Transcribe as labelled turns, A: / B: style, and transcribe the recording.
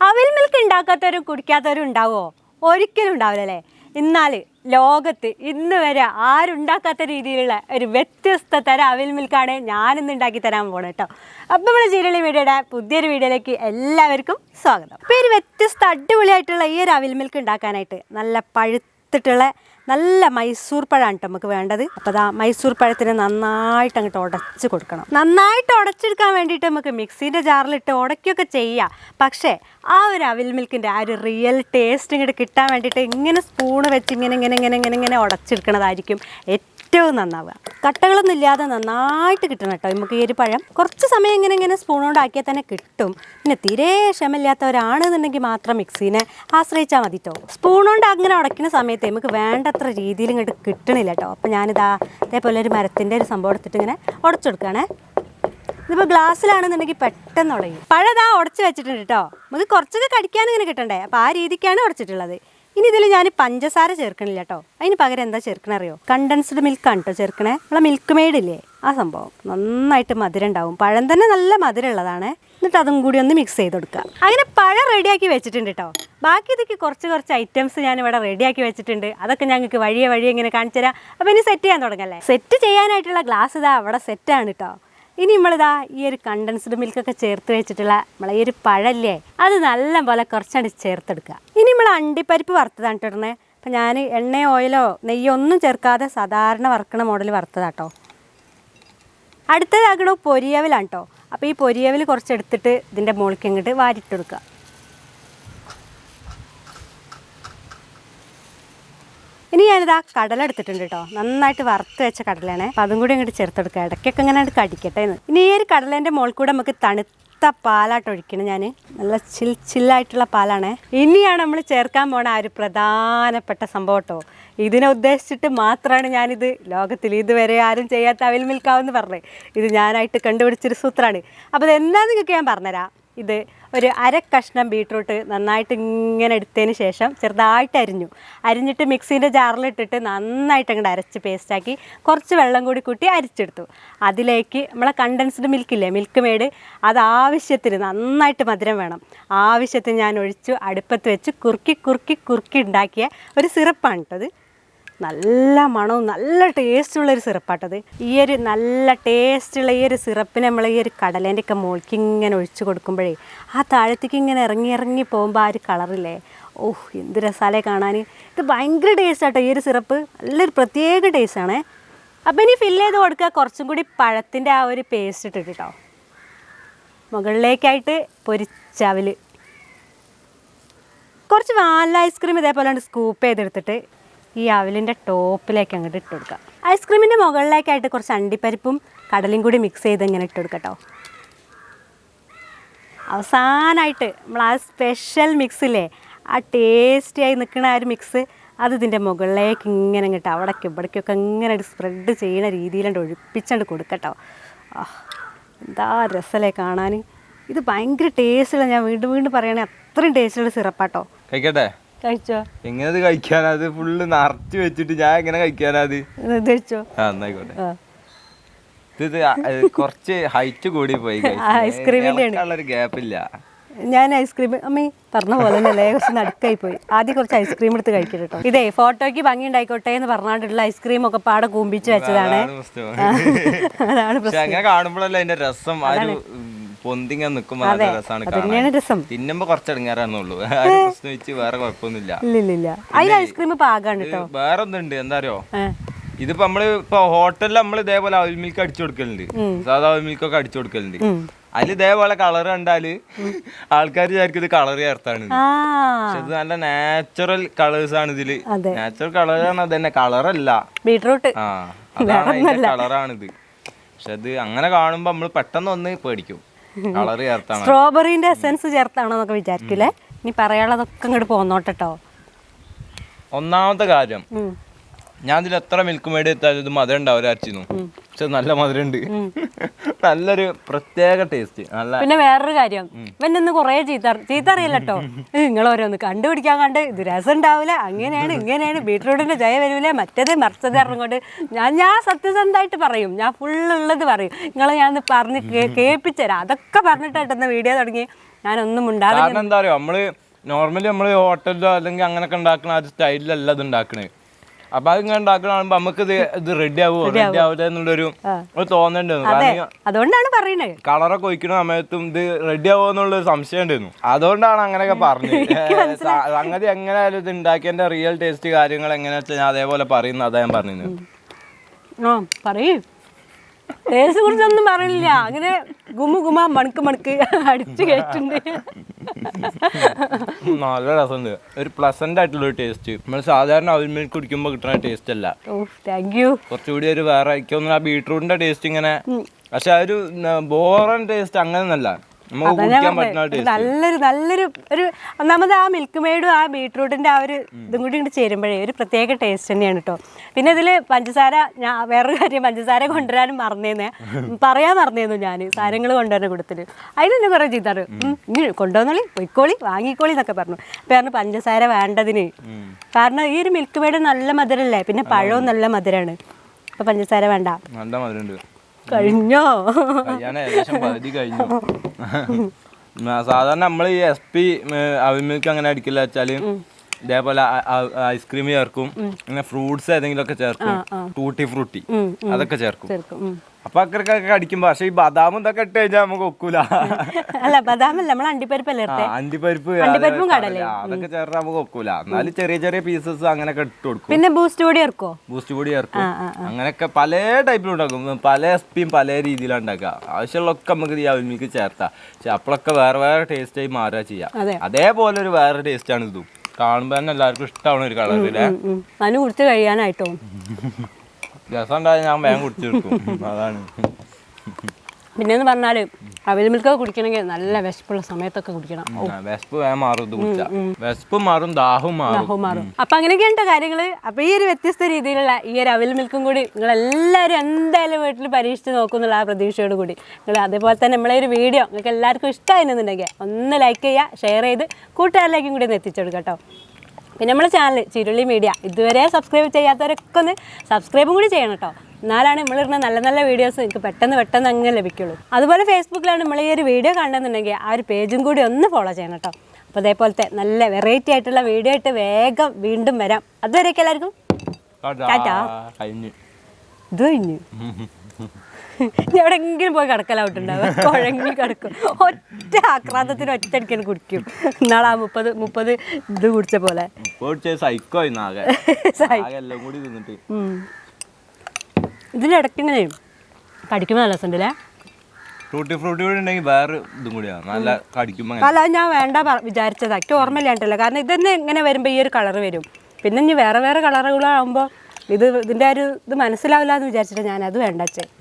A: അവിൽ മിൽക്ക് ഉണ്ടാക്കാത്തവരും കുടിക്കാത്തവരും ഉണ്ടാവുമോ ഒരിക്കലും ഉണ്ടാവില്ലല്ലേ എന്നാൽ ലോകത്ത് ഇന്ന് വരെ ആരുണ്ടാക്കാത്ത രീതിയിലുള്ള ഒരു വ്യത്യസ്ത തരം അവിൽ മിൽക്കാണ് ഞാനിന്ന് ഉണ്ടാക്കി തരാൻ പോണത് കേട്ടോ അപ്പം നമ്മൾ ജീരളി മീഡിയയുടെ പുതിയൊരു വീഡിയോയിലേക്ക് എല്ലാവർക്കും സ്വാഗതം. അപ്പോൾ ഈ ഒരു വ്യത്യസ്ത അടിപൊളിയായിട്ടുള്ള ഈ ഒരു അവിൽ മിൽക്ക് ഉണ്ടാക്കാനായിട്ട് നല്ല പഴുത്തിട്ടുള്ള നല്ല മൈസൂർ പഴമാണ് നമുക്ക് വേണ്ടത്. അപ്പോൾ അതാ മൈസൂർ പഴത്തിന് നന്നായിട്ട് അങ്ങോട്ട് ഉടച്ച് കൊടുക്കണം. നന്നായിട്ട് ഉടച്ചെടുക്കാൻ വേണ്ടിയിട്ട് നമുക്ക് മിക്സീന്റെ ജാറിലിട്ട് ഉടയ്ക്കുകയൊക്കെ ചെയ്യാം. പക്ഷേ ആ ഒരു അവിൽ മിൽക്കിന്റെ ആ ഒരു റിയൽ ടേസ്റ്റ് ഇങ്ങോട്ട് കിട്ടാൻ വേണ്ടിയിട്ട് ഇങ്ങനെ സ്പൂണ് വെച്ച് ഇങ്ങനെ ഇങ്ങനെ ഇങ്ങനെ ഇങ്ങനെ ഇങ്ങനെ ഉടച്ചെടുക്കണതായിരിക്കും ഏറ്റവും നന്നാവുക. കട്ടകളൊന്നും ഇല്ലാതെ നന്നായിട്ട് കിട്ടണം കേട്ടോ. നമുക്ക് ഈ ഒരു പഴം കുറച്ച് സമയം ഇങ്ങനെ ഇങ്ങനെ ആക്കിയാൽ തന്നെ കിട്ടും. പിന്നെ തീരെ ക്ഷമയില്ലാത്തവരാണെന്നുണ്ടെങ്കിൽ മാത്രം മിക്സീനെ ആശ്രയിച്ചാൽ മതി കേട്ടോ സ്പൂണോണ്ട് അങ്ങനെ ഉടക്കുന്ന സമയത്ത് നമുക്ക് വേണ്ടത്ര രീതിയിൽ ഇങ്ങോട്ട് കിട്ടണില്ല കേട്ടോ അപ്പോൾ ഞാനിതാ അതേപോലെ ഒരു മരത്തിന്റെ ഒരു സംഭവം എടുത്തിട്ട് ഇങ്ങനെ ഉടച്ചെടുക്കുകയാണേ. ഇതിപ്പോൾ ഗ്ലാസ്സിലാണെന്നുണ്ടെങ്കിൽ പെട്ടെന്ന് ഉടയും. പഴതാ ഉടച്ച് വെച്ചിട്ടുണ്ട് കേട്ടോ നമുക്ക് കുറച്ചൊക്കെ കടിക്കാനും ഇങ്ങനെ കിട്ടണ്ടേ? അപ്പോൾ ആ രീതിക്കാണ് ഉടച്ചിട്ടുള്ളത്. ഇനി ഇതിൽ ഞാൻ പഞ്ചസാര ചേർക്കണില്ല കേട്ടോ അതിന് പകരം എന്താ ചേർക്കണ അറിയോ കണ്ടൻസ്ഡ് മിൽക്കാണ് കേട്ടോ ചേർക്കണേ. നമ്മളെ മിൽക്ക് മെയ്ഡില്ലേ ആ സംഭവം. നന്നായിട്ട് മധുരം ഉണ്ടാവും. പഴം തന്നെ നല്ല മധുരം ഉള്ളതാണ്. എന്നിട്ട് അതും കൂടി ഒന്ന് മിക്സ് ചെയ്ത് കൊടുക്കുക. അങ്ങനെ പഴം റെഡിയാക്കി വെച്ചിട്ടുണ്ട് കേട്ടോ ബാക്കി ഇതൊക്കെ കുറച്ച് കുറച്ച് ഐറ്റംസ് ഞാൻ ഇവിടെ റെഡിയാക്കി വെച്ചിട്ടുണ്ട്. അതൊക്കെ ഞങ്ങൾക്ക് വഴിയെ വഴിയെ ഇങ്ങനെ കാണിച്ചു തരാം. അപ്പോൾ ഇനി സെറ്റ് ചെയ്യാൻ തുടങ്ങല്ലേ? സെറ്റ് ചെയ്യാനായിട്ടുള്ള ഗ്ലാസ് ഇതാ അവിടെ സെറ്റാണ് കേട്ടോ ഇനി നമ്മളിതാ ഈ ഒരു കണ്ടൻസ്ഡ് മിൽക്കൊക്കെ ചേർത്ത് വെച്ചിട്ടുള്ള നമ്മളെ ഈ ഒരു പഴല്ലേ അത് നല്ലപോലെ കുറച്ചടി ചേർത്തെടുക്കുക. നമ്മൾ അണ്ടിപ്പരിപ്പ് വറുത്തതാണ് ഇട്ടിടണേ അപ്പം ഞാൻ എണ്ണയോ ഓയിലോ നെയ്യോ ഒന്നും ചേർക്കാതെ സാധാരണ വറുക്കണ മോഡൽ വറുത്തതാട്ടോ അടുത്തതാകണോ പൊരിയവലാണ് കേട്ടോ. അപ്പോൾ ഈ പൊരിയവൽ കുറച്ച് എടുത്തിട്ട് ഇതിന്റെ മുകളിലേക്ക് ഇങ്ങോട്ട് വാരിട്ട് കൊടുക്കുക. ഇനി ഞാനിതാ കടല എടുത്തിട്ടുണ്ട് കേട്ടോ. നന്നായിട്ട് വറുത്ത് വെച്ച കടലയാണ്. അപ്പം അതും കൂടി അങ്ങോട്ട് ചേർത്തെടുക്കുക ഇടയ്ക്കൊക്കെ ഇങ്ങനെ കടിക്കട്ടെ എന്ന്. ഇനി ഈ ഒരു കടലേന്റെ മുകളിൽ കൂടെ നമുക്ക് തണുത്ത പാലായിട്ട് ഒഴിക്കണം ഞാൻ നല്ല ചിൽ ചില്ലായിട്ടുള്ള പാലാണ്. ഇനിയാണ് നമ്മൾ ചേർക്കാൻ പോണ ആ ഒരു പ്രധാനപ്പെട്ട സംഭവം കേട്ടോ ഇതിനെ ഉദ്ദേശിച്ചിട്ട് മാത്രമാണ് ഞാനിത് ലോകത്തിൽ ഇതുവരെ ആരും ചെയ്യാത്ത അവിൽ മിൽക്കാവെന്ന് പറഞ്ഞത് ഇത് ഞാനായിട്ട് കണ്ടുപിടിച്ചൊരു സൂത്രമാണ് അപ്പോൾ ഇത് എന്താണെന്ന് നിങ്ങൾക്ക് ഞാൻ പറഞ്ഞുതരാം ഇത് ഒരു അര കഷ്ണം ബീട്രൂട്ട് നന്നായിട്ട് ഇങ്ങനെ എടുത്തതിന് ശേഷം ചെറുതായിട്ട് അരിഞ്ഞു. അരിഞ്ഞിട്ട് മിക്സീന്റെ ജാറിലിട്ടിട്ട് നന്നായിട്ട് അങ്ങോട്ട് അരച്ച് പേസ്റ്റാക്കി കുറച്ച് വെള്ളം കൂടി കൂട്ടി അരിച്ചെടുത്തു. അതിലേക്ക് നമ്മളെ കണ്ടൻസ്ഡ് മിൽക്കില്ലേ മിൽക്ക് മെയ്ഡ് അത് ആവശ്യത്തിന് നന്നായിട്ട് മധുരം വേണം. ആവശ്യത്തിന് ഞാൻ ഒഴിച്ചു അടുപ്പത്ത് വെച്ച് കുറുക്കി കുറുക്കി കുറുക്കി ഉണ്ടാക്കിയ ഒരു സിറപ്പാണ് കേട്ടത് നല്ല മണവും നല്ല ടേസ്റ്റുള്ള ഒരു സിറപ്പാട്ടത് ഈ ഒരു നല്ല ടേസ്റ്റുള്ള ഈ ഒരു സിറപ്പിന് നമ്മൾ ഈ ഒരു കടലേന്റെ ഒക്കെ മുകളിലേക്ക് ഇങ്ങനെ ഒഴിച്ചു കൊടുക്കുമ്പോഴേ ആ താഴത്തേക്ക് ഇങ്ങനെ ഇറങ്ങി ഇറങ്ങി പോകുമ്പോൾ ആ ഒരു കളറില്ലേ ഓഹ് എന്ത് രസാലേ കാണാൻ ഇത് ഭയങ്കര ടേസ്റ്റ് ആട്ടോ ഈ ഒരു സിറപ്പ്. നല്ലൊരു പ്രത്യേക ടേസ്റ്റാണേ അപ്പോൾ ഇനി ഫില്ല് ചെയ്ത് കൊടുക്കുക കുറച്ചും കൂടി പഴത്തിന്റെ ആ ഒരു പേസ്റ്റ് ഇട്ടിട്ട് കേട്ടോ മുകളിലേക്കായിട്ട് പൊരിച്ചവൽ. കുറച്ച് വാനില ഐസ്ക്രീം ഇതേപോലെ സ്കൂപ്പ് ചെയ്തെടുത്തിട്ട് ഈ അവലിന്റെ ടോപ്പിലേക്ക് അങ്ങോട്ട് ഇട്ട് കൊടുക്കുക ഐസ്ക്രീമിന്റെ മുകളിലേക്കായിട്ട് കുറച്ച് അണ്ടിപ്പരിപ്പും കടലും കൂടി മിക്സ് ചെയ്ത് ഇങ്ങനെ ഇട്ട് കൊടുക്കട്ടോ. അവസാനമായിട്ട് നമ്മൾ ആ സ്പെഷ്യൽ മിക്സില്ലേ ആ ടേസ്റ്റിയായി നിൽക്കുന്ന ആ ഒരു മിക്സ് അത് ഇതിന്റെ മുകളിലേക്ക് ഇങ്ങനെ ഇങ്ങോട്ട് അവിടേക്കും ഇവിടേക്കൊക്കെ ഇങ്ങനെ സ്പ്രെഡ് ചെയ്യുന്ന രീതിയിലുണ്ട് ഒഴിപ്പിച്ചുകൊണ്ട് കൊടുക്കട്ടോ. എന്താ രസമല്ലേ കാണാൻ ഇത് ഭയങ്കര ടേസ്റ്റുള്ള ഞാൻ വീണ്ടും വീണ്ടും പറയണേ അത്രയും ടേസ്റ്റുള്ള സിറപ്പാട്ടോ.
B: കഴിക്കട്ടെ?
A: കഴിച്ചോ?
B: എങ്ങനെ കഴിക്കാനാ? അത് ഫുള്ള് നിറച്ച് വെച്ചിട്ട് ഞാൻ എങ്ങനെ കഴിക്കാനാ അത്?
A: കഴിച്ചോ?
B: ആ എന്നായിക്കോട്ടെ. ഇത് കുറച്ച് ഹൈറ്റ് കൂടി പോയി
A: ഐസ്ക്രീമിന്റെ
B: ഗ്യാപ്പ് ഇല്ല.
A: ഞാൻ ഐസ്ക്രീം അമ്മി പറഞ്ഞ പോലെ തന്നെ കുറച്ച് നടുക്കായി പോയി. ആദ്യം കുറച്ച് ഐസ്ക്രീം എടുത്ത് കഴിക്കട്ടെ കേട്ടോ ഇതേ ഫോട്ടോയ്ക്ക് ഭംഗി ഉണ്ടായിക്കോട്ടെ എന്ന് പറഞ്ഞിട്ടുള്ള ഐസ്ക്രീം ഒക്കെ പാടെ കൂമ്പിച്ച് വെച്ചതാണ്.
B: അതാണ് കാണുമ്പോഴല്ലേ അതിന്റെ രസം. ആ ഒരു പൊന്തിങ്ങ നിക്കുമ്പോ നല്ല രസമാണ്
A: രസം.
B: തിന്നുമ്പോ കുറച്ച് ഇടങ്ങാറാന്നുള്ളൂ ആ പ്രശ്നം വെച്ച് വേറെ കുഴപ്പമൊന്നുമില്ല.
A: ഐസ്ക്രീം പാകാണ് കേട്ടോ
B: വേറെ ഒന്നുണ്ട് എന്താ അറിയോ ഇതിപ്പോ നമ്മൾ ഇപ്പൊ ഹോട്ടലിൽ നമ്മൾ ഇതേപോലെ ഓയിൽ മിൽക്ക് അടിച്ചു കൊടുക്കലുണ്ട്. സാധാ ഓയിൽ മിൽക്ക് ഒക്കെ അടിച്ചു കൊടുക്കലുണ്ട്. അതിൽ ഇതേപോലെ കളർ കണ്ടാൽ ആൾക്കാർ വിചാരിക്കും ഇത് കളർ ചേർത്താണ് പക്ഷെ ഇത് നല്ല നാച്ചുറൽ കളേഴ്സ് ആണ്
A: ഇതിൽ.
B: നാച്ചുറൽ കളർ ആണ് അതന്നെ കളറല്ല.
A: ബീട്രൂട്ട്.
B: ആ അതാണ് അതിന്റെ കളറാണിത് പക്ഷെ ഇത് അങ്ങനെ കാണുമ്പോ നമ്മൾ പെട്ടെന്ന് ഒന്ന് പേടിക്കും.
A: സ്ട്രോബെറിന്റെ എസെൻസ് ചേർത്താണോ എന്നൊക്കെ വിചാരിക്കില്ലേ ഇനി പറയാനുള്ളതൊക്കെ ഇങ്ങോട്ട് പോന്നോട്ടോ
B: ഒന്നാമത്തെ കാര്യം. ഞാൻ ഇതിൽ എത്ര മിൽക്ക് മേഡ് എത്താലും ഇത് മധുരം ഉണ്ടാവില്ല അരച്ചിരുന്നു പക്ഷെ നല്ല മധുരം ഉണ്ട് നല്ലൊരു പ്രത്യേക ടേസ്റ്റ് നല്ല
A: പിന്നെ വേറൊരു കാര്യം. ഇവൻ ഇന്ന് കുറെ ചീത്ത ചീത്ത അറിയില്ല കേട്ടോ നിങ്ങൾ ഓരോന്ന് കണ്ടുപിടിക്കാൻ കണ്ട് ഇത് രസം ഉണ്ടാവില്ല അങ്ങനെയാണ് ഇങ്ങനെയാണ്. ബീട്രൂട്ടിന്റെ ജയ വരൂലേ. മറ്റേത് മറിച്ചത് ഇറങ്ങോട്ട് ഞാൻ ഞാൻ സത്യസന്ധമായിട്ട് പറയും. ഞാൻ ഫുൾ ഉള്ളത് പറയും. നിങ്ങളെ ഞാൻ പറഞ്ഞ് കേൾപ്പിച്ചുതരാം അതൊക്കെ പറഞ്ഞിട്ടായിട്ടെന്ന് വീഡിയോ തുടങ്ങി ഞാനൊന്നും
B: കാരണം എന്താ പറയുക നമ്മൾ നോർമലി നമ്മൾ ഹോട്ടലിലോ അല്ലെങ്കിൽ അങ്ങനെയൊക്കെ ഉണ്ടാക്കുന്ന ആ ഒരു സ്റ്റൈലിലല്ല അത് ഉണ്ടാക്കണേ. അപ്പൊ അത് ഇങ്ങനെ നമുക്ക് ഇത് ഇത് റെഡി ആവുമോ റെഡി ആവില്ല എന്നുള്ളൊരു തോന്നണ്ടായിരുന്നു
A: അതുകൊണ്ടാണ് പറയുന്നത്
B: കളറൊക്കെ ഒഴിക്കുന്ന സമയത്തും ഇത് റെഡി ആവുമോ എന്നുള്ളൊരു സംശയം ഉണ്ടായിരുന്നു. അതുകൊണ്ടാണ് അങ്ങനെയൊക്കെ പറഞ്ഞത്. സംഗതി എങ്ങനെയായാലും ഇത് ഉണ്ടാക്കിയതിന്റെ റിയൽ ടേസ്റ്റ് കാര്യങ്ങൾ എങ്ങനെയാ വെച്ചാൽ ഞാൻ അതേപോലെ പറയുന്നു അതാ ഞാൻ പറഞ്ഞത്
A: പറയൂ. ടേസ്റ്റ് കുറിച്ചൊന്നും പറയുന്നില്ല അങ്ങനെ ഗുമു ഗുമ മണക്ക് മണക്ക് അടിച്ചു കേട്ടിട്ടുണ്ട്.
B: നല്ല രസമുണ്ട്. ഒരു പ്ലസന്റ് ആയിട്ടുള്ള ഒരു ടേസ്റ്റ് നമ്മൾ സാധാരണ അവിൽ മിൽക്ക് കുടിക്കുമ്പോൾ കിട്ടുന്ന ടേസ്റ്റ് അല്ല.
A: താങ്ക് യു
B: കുറച്ചുകൂടി ഒരു വേറെ ആ ബീട്രൂട്ടിന്റെ ടേസ്റ്റ് ഇങ്ങനെ. പക്ഷെ ആ ഒരു ബോറൻ ടേസ്റ്റ് അങ്ങനെ
A: നല്ലൊരു നല്ലൊരു ഒരു ഒന്നാമത് ആ മിൽക്ക് മെയ്ഡും ആ ബീട്രൂട്ടിന്റെ ആ ഒരു ഇതും കൂടി ഇങ്ങോട്ട് ചേരുമ്പോഴേ ഒരു പ്രത്യേക ടേസ്റ്റ് തന്നെയാണ് കേട്ടോ പിന്നെ ഇതിൽ പഞ്ചസാര ഞാൻ വേറൊരു കാര്യം പഞ്ചസാര കൊണ്ടുവരാനും മറന്നേന്ന്. പറയാൻ മറന്നേന്നു ഞാൻ സാധനങ്ങൾ കൊണ്ടുവരുന്ന കൂട്ടത്തിൽ അതിനെന്നെ കുറേ ചെയ്താറ് ഇനി കൊണ്ടുവന്നോളി പൊയ്ക്കോളി വാങ്ങിക്കോളി എന്നൊക്കെ പറഞ്ഞു. അപ്പം പറഞ്ഞു പഞ്ചസാര വേണ്ടതിന്. കാരണം ഈ ഒരു മിൽക്ക് മെയ്ഡ് നല്ല മധുരല്ലേ? പിന്നെ പഴവും നല്ല മധുരമാണ് അപ്പം പഞ്ചസാര വേണ്ട.
B: നല്ല മധുരമുണ്ട്
A: കഴിഞ്ഞോ?
B: കഴിയാൻ ഏകദേശം പകുതി കഴിഞ്ഞു. സാധാരണ നമ്മൾ ഈ എസ് പി അവിൽ അങ്ങനെ അടിക്കില്ല വെച്ചാൽ ഇതേപോലെ ഐസ്ക്രീം ചേർക്കും. പിന്നെ ഫ്രൂട്ട്സ് ഏതെങ്കിലും ഒക്കെ ചേർക്കും. ടൂട്ടി ഫ്രൂട്ടി അതൊക്കെ ചേർക്കും. അപ്പൊ അക്കറക്കൊക്കെ അടിക്കുമ്പോ പക്ഷെ ഈ ബദാമും ഇതൊക്കെ ഇട്ട് കഴിഞ്ഞാൽ നമുക്ക് ഒക്കൂല.
A: അല്ല ബദാമല്ല നമ്മൾ അണ്ടിപ്പരിപ്പല്ലേ
B: അണ്ടിപ്പരിപ്പ് അതൊക്കെ ചേർന്നാൽ നമുക്ക് ഒക്കൂല. എന്നാലും ചെറിയ ചെറിയ പീസസ് അങ്ങനെയൊക്കെ ഇട്ട് കൊടുക്കും.
A: പിന്നെ ബൂസ്റ്റ് പൊടി ഇറക്കോ
B: ബൂസ്റ്റ് പൊടി ഇറക്കും അങ്ങനെയൊക്കെ പല ടൈപ്പിലും ഉണ്ടാക്കും. പല എസ്പിയും പല രീതിയിലാണ് ഉണ്ടാക്കുക. ആവശ്യമുള്ളൊക്കെ നമുക്ക് ഈ അവിമിക്ക് ചേർത്താം. പക്ഷെ അപ്പോഴൊക്കെ വേറെ വേറെ ടേസ്റ്റ് ആയി മാറുക ചെയ്യാം. അതേപോലെ ഒരു വേറെ ടേസ്റ്റ് ആണ് ഇതും. കാണുമ്പോൾ തന്നെ എല്ലാവർക്കും ഇഷ്ടമാണ് ഒരു കളർ
A: മനു കുടിച്ച് കഴിയാനായിട്ടോ?
B: രസം ഉണ്ടായാൽ ഞാൻ വേഗം കുടിച്ചെടുക്കും അതാണ്.
A: പിന്നെന്ന് പറഞ്ഞാൽ അവിൽ മിൽക്ക് കുടിക്കണമെങ്കിൽ നല്ല വിശപ്പുള്ള സമയത്തൊക്കെ കുടിക്കണം.
B: വിശപ്പ് മാറും വിശപ്പ് മാറും ദാഹവും
A: ദാഹവും മാറും. അപ്പൊ അങ്ങനെയൊക്കെയുണ്ട് കാര്യങ്ങൾ അപ്പൊ ഈ ഒരു വ്യത്യസ്ത രീതിയിലുള്ള ഈ ഒരു അവിൽ മിൽക്കും കൂടി നിങ്ങൾ എല്ലാവരും എന്തായാലും വീട്ടിൽ പരീക്ഷിച്ച് നോക്കുന്നുള്ള ആ പ്രതീക്ഷയോട് കൂടി. നിങ്ങൾ അതേപോലെ തന്നെ നമ്മളെ ഒരു വീഡിയോ നിങ്ങൾക്ക് എല്ലാവർക്കും ഇഷ്ടമായിരുന്നുണ്ടെങ്കിൽ ഒന്ന് ലൈക്ക് ചെയ്യുക ഷെയർ ചെയ്ത് കൂട്ടുകാരിലേക്കും കൂടി ഒന്ന് എത്തിച്ചു കൊടുക്കട്ടോ പിന്നെ നമ്മുടെ ചാനൽ ചിരുളി മീഡിയ ഇതുവരെ സബ്സ്ക്രൈബ് ചെയ്യാത്തവരൊക്കെ ഒന്ന് സബ്സ്ക്രൈബും കൂടി ചെയ്യണം കേട്ടോ. എന്നാലാണ് നമ്മളിടുന്ന നല്ല നല്ല വീഡിയോസ് നിങ്ങൾക്ക് പെട്ടെന്ന് പെട്ടെന്ന് അങ്ങ് ലഭിക്കുള്ളൂ. അതുപോലെ ഫേസ്ബുക്കിലാണ് നമ്മൾ ഈ ഒരു വീഡിയോ കാണുന്നുണ്ടെങ്കിൽ ആ ഒരു പേജും കൂടി ഒന്ന് ഫോളോ ചെയ്യണം കേട്ടോ. അപ്പോൾ അതേപോലത്തെ നല്ല വെറൈറ്റി ആയിട്ടുള്ള വീഡിയോ ആയിട്ട് വേഗം വീണ്ടും വരാം. അതുവരെയൊക്കെ എല്ലാവർക്കും. ഇത് കഴിഞ്ഞു. ഇനി എവിടെയെങ്കിലും പോയി കിടക്കലാവിട്ടുണ്ടാവും കുഴങ്ങി കിടക്കും. ഒറ്റ ആക്രാന്തത്തിന് ഒറ്റയടിക്കാൻ കുടിക്കും. എന്നാളാ മുപ്പത് മുപ്പത് ഇത് കുടിച്ച പോലെ.
B: സൈക്കോ സൈക്കോ എല്ലാം കൂടി തിന്നിട്ട്.
A: ഉം. ഇതിലിടയ്ക്ക് ഇങ്ങനെ കടിക്കുമ്പോൾ നല്ല രസമുണ്ടല്ലേ
B: ഫ്രൂട്ടി ഫ്രൂട്ടി കൂടി ഉണ്ടെങ്കിൽ വേറെ ഇതും കൂടിയാണ് നല്ല കടിക്കുമ്പോൾ
A: അല്ല ഞാൻ വേണ്ട വിചാരിച്ചതാ. എനിക്ക് ഓർമ്മയില്ലാണ്ടല്ലോ കാരണം ഇതന്നെ ഇങ്ങനെ വരുമ്പോൾ ഈ ഒരു കളർ വരും. പിന്നെ ഇനി വേറെ വേറെ കളറുകളാകുമ്പോൾ ഇത് ഇതിന്റെ ഒരു ഇത് മനസ്സിലാവില്ല എന്ന് വിചാരിച്ചിട്ട് ഞാൻ അത് വേണ്ട വെച്ചേ.